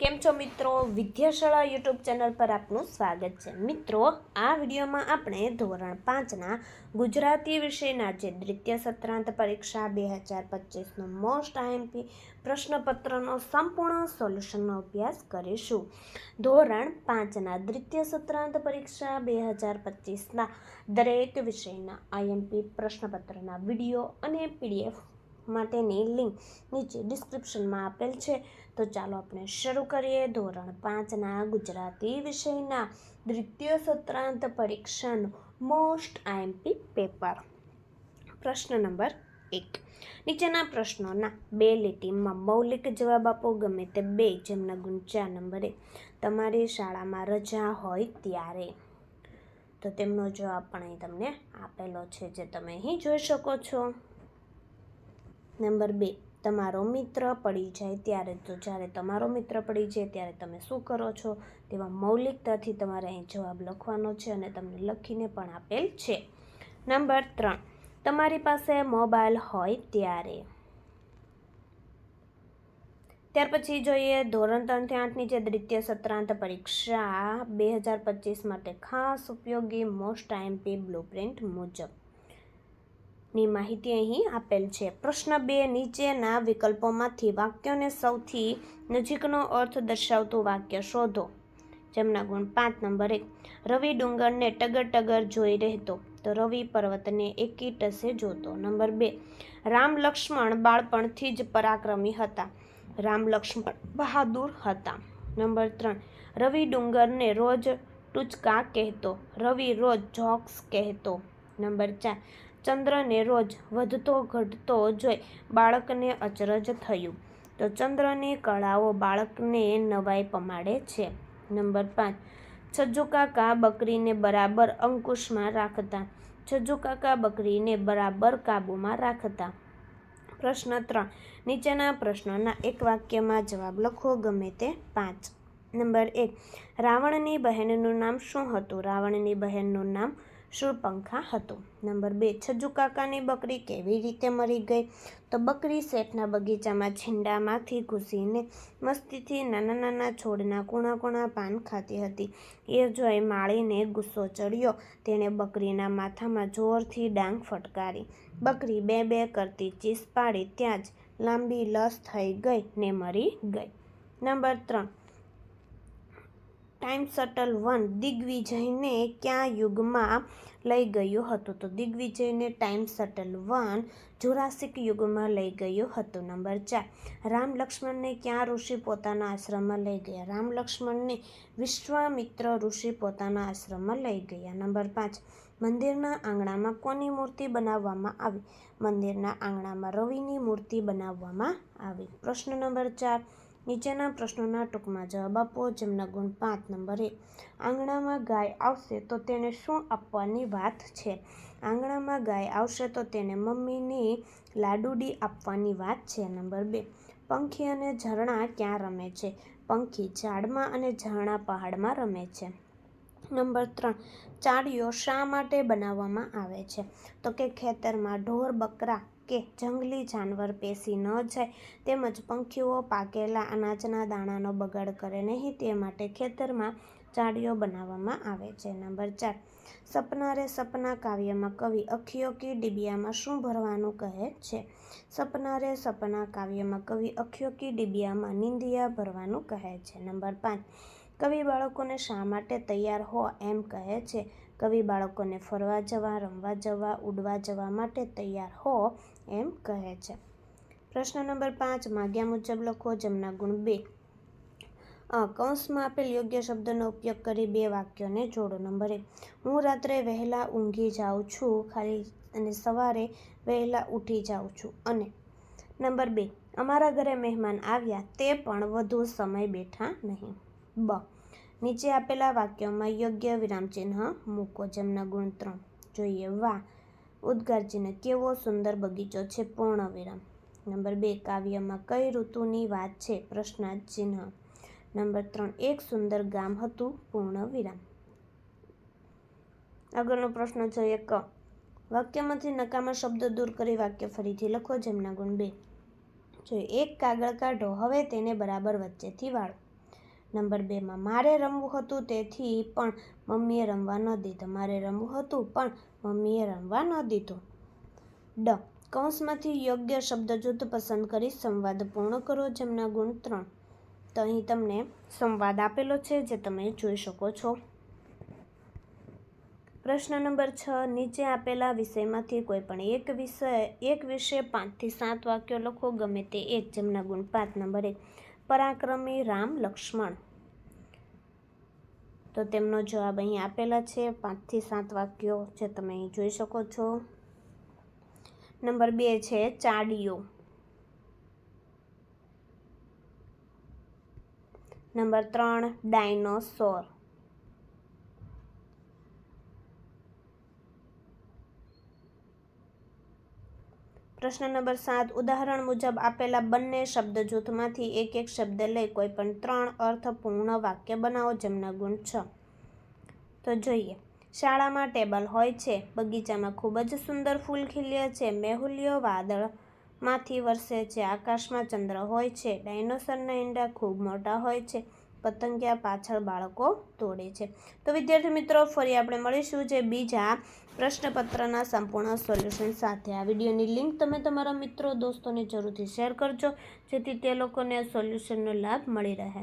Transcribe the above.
કેમ છો મિત્રો? વિદ્યાશાળા યુટ્યુબ ચેનલ પર આપનું સ્વાગત છે. મિત્રો, આ વિડીયોમાં આપણે ધોરણ પાંચના ગુજરાતી વિષયના જે દ્વિતીય સત્રાંત પરીક્ષા બે હજાર પચીસનો મોસ્ટ આઈએમપી પ્રશ્નપત્રનો સંપૂર્ણ સોલ્યુશનનો અભ્યાસ કરીશું. ધોરણ પાંચના દ્વિતીય સત્રાંત પરીક્ષા બે હજાર પચીસના દરેક વિષયના આઈએમપી પ્રશ્નપત્રના વીડિયો અને પીડીએફ માટેની લિંક નીચે ડિસ્ક્રિપ્શનમાં આપેલ છે. તો ચાલો આપણે શરૂ કરીએ. ધોરણ પાંચના ગુજરાતી વિષયના દ્વિતીય સત્રાંત પરીક્ષાનું મોસ્ટ આઈએમપી પેપર પ્રશ્ન નંબર એક. નીચેના પ્રશ્નોના બે લીટીમાં મૌલિક જવાબ આપો. ગમે તે બે, જેમના ગુણ નંબરે તમારી શાળામાં રજા હોય ત્યારે. તો તેમનો જવાબ પણ અહીં તમને આપેલો છે, જે તમે અહીં જોઈ શકો છો. નંબર બે, તમારો મિત્ર પડી જાય ત્યારે તો જ્યારે તમારો મિત્ર પડી જાય ત્યારે તમે શું કરો છો? તેવા મૌલિકતાથી તમારે અહીં જવાબ લખવાનો છે અને તમને લખીને પણ આપેલ છે. નંબર ત્રણ, તમારી પાસે મોબાઈલ હોય ત્યારે. ત્યાર પછી જોઈએ ધોરણ ત્રણથી આઠની જે દ્વિતીય સત્રાંત પરીક્ષા બે હજાર પચીસ માટે ખાસ ઉપયોગી મોસ્ટ આઈએમપી બ્લુપ્રિન્ટ મુજબ. ની માહિતી અહીં આપેલ છે. પ્રશ્ન બે, નીચેના વિકલ્પોમાંથી વાક્યોને સૌથી નજીકનો અર્થ દર્શાવતું વાક્ય શોધો. જેમના ગુણ પાંચ, નંબર એક. રવિ ડુંગરને ટગર ટગર જોઈ રહેતો, તો રવિ પર્વતને એકી ટસે જોતો. નંબર બે. રામ લક્ષ્મણ બાળપણથી જ પરાક્રમી હતા. રામ લક્ષ્મણ બહાદુર હતા. નંબર ત્રણ. રવિ ડુંગરને રોજ ટૂચકા કહેતો, રવિ રોજ જોક્સ કહેતો. નંબર ચાર. ચંદ્રને રોજ વધતો ઘટતો જોઈ બાળકને અચરજ થયું. તો ચંદ્રની કળાઓ બાળકને નવાઈ પમાડે છે. નંબર પાંચ. છજુકાકા કાકા બકરીને બરાબર અંકુશમાં રાખતા. છજ્જુ કાકા બકરીને બરાબર કાબૂમાં રાખતા. પ્રશ્ન ત્રણ. નીચેના પ્રશ્નોના એક વાક્યમાં જવાબ લખો ગમે તે પાંચ. નંબર એક. રાવણની બહેનનું નામ શું હતું? રાવણની બહેનનું નામ શૂળપંખા હતો? નંબર બે, છજુ કાકાની બકરી કેવી રીતે મરી ગઈ? તો બકરી શેઠના બગીચામાં છીંડામાંથી ઘૂસીને મસ્તીથી નાના નાના છોડના કૂણા કૂણા પાન ખાતી હતી. એ જોઈ માળીને ગુસ્સો ચડ્યો, તેણે બકરીના માથામાં જોરથી ડાંગ ફટકારી. બકરી બે બે કરતી ચીસ પાડી, ત્યાં જ લાંબી લસ થઈ ગઈ ને મરી ગઈ. નંબર ત્રણ ટાઈમ શટલ વન દિગ્વિજયને ક્યાં યુગમાં લઈ ગયું હતું? તો દિગ્વિજયને ટાઈમ શટલ વન જુરાસિક યુગમાં લઈ ગયું હતું. નંબર ચાર, રામ લક્ષ્મણને ક્યાં ઋષિ પોતાના આશ્રમમાં લઈ ગયા? રામ લક્ષ્મણને વિશ્વામિત્ર ઋષિ પોતાના આશ્રમમાં લઈ ગયા. નંબર પાંચ, મંદિરના આંગણામાં કોની મૂર્તિ બનાવવામાં આવી? મંદિરના આંગણામાં રવિની મૂર્તિ બનાવવામાં આવી. પ્રશ્ન નંબર ચાર નીચેના પ્રશ્નોના ટૂંકમાં જવાબ આપો. જેમના ગુણ પાંચ નંબર. એક આંગણામાં ગાય આવશે તો તેને શું આપવાની વાત છે? આંગણામાં ગાય આવશે તો તેને મમ્મીની લાડુડી આપવાની વાત છે, નંબર બે. પંખી અને ઝરણા ક્યાં રમે છે? પંખી ઝાડમાં અને ઝરણા પહાડમાં રમે છે. નંબર ત્રણ. ચાળીઓ શા માટે બનાવવામાં આવે છે? તો કે ખેતરમાં ઢોર, બકરા કે જંગલી જાનવર પેસી ન જાય તેમજ પંખીઓ પાકેલા અનાજના દાણાનો બગાડ કરે નહીં તે માટે ખેતરમાં ચાડીઓ બનાવવામાં આવે છે. નંબર ચાર સપના રે સપના કાવ્યમાં કવિ અખિયો કી ડિબિયામાં શું ભરવાનું કહે છે? સપના રે સપના કાવ્યમાં કવિ અખિયો કી ડિબિયામાં નિંદિયા ભરવાનું કહે છે. નંબર પાંચ કવિ બાળકોને શા માટે તૈયાર હો એમ કહે છે? કવિ બાળકોને ફરવા જવા, રમવા જવા, ઉડવા જવા માટે તૈયાર હો એમ કહે છે. પ્રશ્ન નંબર પાંચ. માગ્યા મુજબ લખો જેમના ગુણ બે. કૌંસમાં આપેલ યોગ્ય શબ્દનો ઉપયોગ કરી બે વાક્યોને જોડો. નંબર એક. હું રાત્રે વહેલા ઊંઘી જાઉં છું, ખાલી અને સવારે વહેલા ઉઠી જાઉં છું. અને નંબર બે. અમારા ઘરે મહેમાન આવ્યા, તે પણ વધુ સમય બેઠા નહીં. બ. નીચે આપેલા વાક્યોમાં યોગ્ય વિરામચિહ્ન મૂકો, જેમના ગુણ ત્રણ જોઈએ, વાહ. ઉદ્ગાર કેવો સુંદર બગીચો છે, પૂર્ણ વિરામ. નંબર બે, કાવ્યમાં કઈ ઋતુની વાત છે પ્રશ્નાર્થ ચિહ્ન નંબર ત્રણ, એક સુંદર ગામ હતું, પૂર્ણ વિરામ. આગળનો પ્રશ્ન જોઈએ ક વાક્યમાંથી નકામા શબ્દો દૂર કરી વાક્ય ફરીથી લખો, જેમના ગુણ બે. જોઈએ, એક કાગળ કાઢો, હવે તેને બરાબર વચ્ચેથી વાળો. નંબર બેમાં મારે રમવું હતું તેથી પણ મમ્મીએ રમવા ન દીધું. મારે રમવું હતું પણ મમ્મીએ રમવા ન દીધું. ડ, કૌંસમાંથી યોગ્ય શબ્દ જૂથ પસંદ કરી સંવાદ પૂર્ણ કરો જેમના ગુણ ત્રણ. તો અહીં તમને સંવાદ આપેલો છે જે તમે જોઈ શકો છો. પ્રશ્ન નંબર છ, નીચે આપેલા વિષયમાંથી કોઈ પણ એક વિષય એક વિષય પાંચથી સાત વાક્યો લખો, ગમે તે એક જેમના ગુણ પાંચ નંબર એક. પરાક્રમી રામ લક્ષ્મણ. તો તેમનો જવાબ અહીં આપેલા છે, પાંચથી સાત વાક્યો જે તમે અહીં જોઈ શકો છો. નંબર બે છે ચાડીઓ નંબર ત્રણ, ડાયનોસોર. પ્રશ્ન નંબર સાત, ઉદાહરણ મુજબ આપેલા બંને શબ્દ જૂથમાંથી એક એક શબ્દ લઈ કોઈ પણ ત્રણ અર્થપૂર્ણ વાક્ય બનાવો જેમના ગુણ છ. તો જોઈએ. શાળામાં ટેબલ હોય છે. બગીચામાં ખૂબ જ સુંદર ફૂલ ખીલ્યા છે. મેહુલિયો વાદળમાંથી વરસે છે. આકાશમાં ચંદ્ર હોય છે. ડાયનોસરના ઈંડા ખૂબ મોટા હોય છે. પતંગિયા પાછળ બાળકો તોડે છે. તો વિદ્યાર્થી મિત્રો, ફરી આપણે મળીશું જે બીજા પ્રશ્નપત્રના સંપૂર્ણ સોલ્યુશન સાથે આ વિડીયોની લિંક તમે તમારા મિત્રો, દોસ્તોને જરૂરથી શેર કરજો, જેથી તે લોકોને સોલ્યુશનનો લાભ મળી રહે.